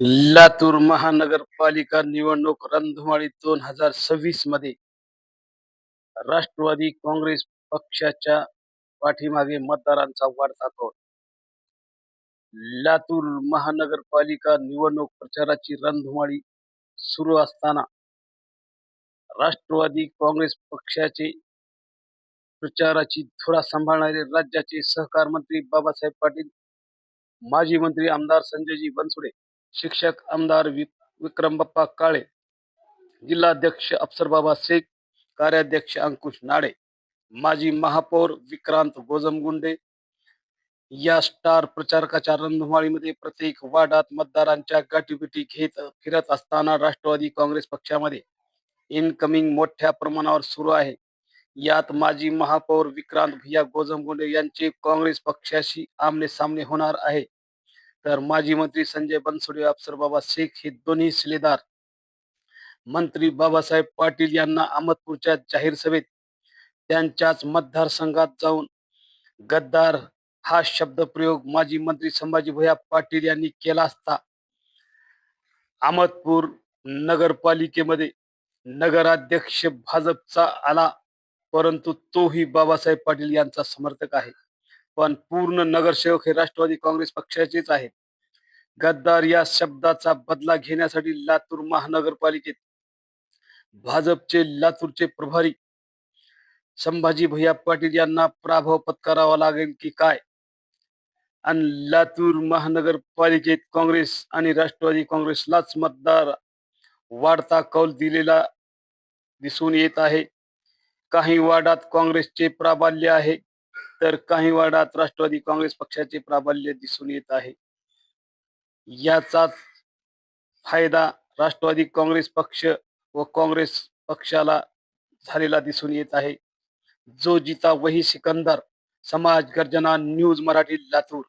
लातूर महानगरपालिका निवडणूक रणधुमाळी दोन हजार सव्वीसमध्ये राष्ट्रवादी काँग्रेस पक्षाच्या पाठीमागे मतदारांचा वाढता कौल. लातूर महानगरपालिका निवडणूक प्रचाराची रणधुमाळी सुरू असताना राष्ट्रवादी काँग्रेस पक्षाचे प्रचाराची धुरा सांभाळणारे राज्याचे सहकार मंत्री बाबासाहेब पाटील माजी मंत्री आमदार संजयजी बनसुडे शिक्षक आमदार विक्रम बाप्पा काळे जिल्हाध्यक्ष अफसरबाबा शेख कार्याध्यक्ष अंकुश नाडे माजी महापौर विक्रांत गोजमगुंडे. या स्टार प्रचारकाच्या रणधुमाळीमध्ये प्रत्येक वार्डात मतदारांच्या गाठीबिटी घेत फिरत असताना राष्ट्रवादी काँग्रेस पक्षामध्ये इनकमिंग मोठ्या प्रमाणावर सुरू आहे. यात माजी महापौर विक्रांत भैया गोजमगुंडे यांचे काँग्रेस पक्षाशी आमने सामने होणार आहे. तर माजी मंत्री संजय बनसोडे अफसरबाबा शेख हे दोन्ही शिलेदार. मंत्री बाबासाहेब पाटील यांना अहमदपूरच्या जाहीर सभेत त्यांच्याच मतदारसंघात जाऊन गद्दार हा शब्द प्रयोग माजी मंत्री संभाजी भैया पाटील यांनी केला असता. अहमदपूर नगरपालिकेमध्ये नगराध्यक्ष भाजपचा आला परंतु तोही बाबासाहेब पाटील यांचा समर्थक आहे. पण पूर्ण नगरसेवक हे राष्ट्रवादी काँग्रेस पक्षाचेच आहेत गद्दार या शब्दाचा बदला घेण्यासाठी लातूर महानगरपालिकेत भाजपचे लातूरचे प्रभारी संभाजी भैया पाटील यांना पराभव पत्करावा लागेल की काय? आणि लातूर महानगरपालिकेत काँग्रेस आणि राष्ट्रवादी काँग्रेसलाच मतदार वाढता कौल दिलेला दिसून येत आहे. काही वार्डात काँग्रेसचे प्राबल्य आहे तर काही वार्डात राष्ट्रवादी काँग्रेस पक्षाचे प्राबल्य दिसून येत आहे. याचाच फायदा राष्ट्रवादी काँग्रेस पक्ष व काँग्रेस पक्षाला झालेला दिसून येत आहे. जो जिता वही सिकंदर समाज गर्जना न्यूज मराठी लातूर.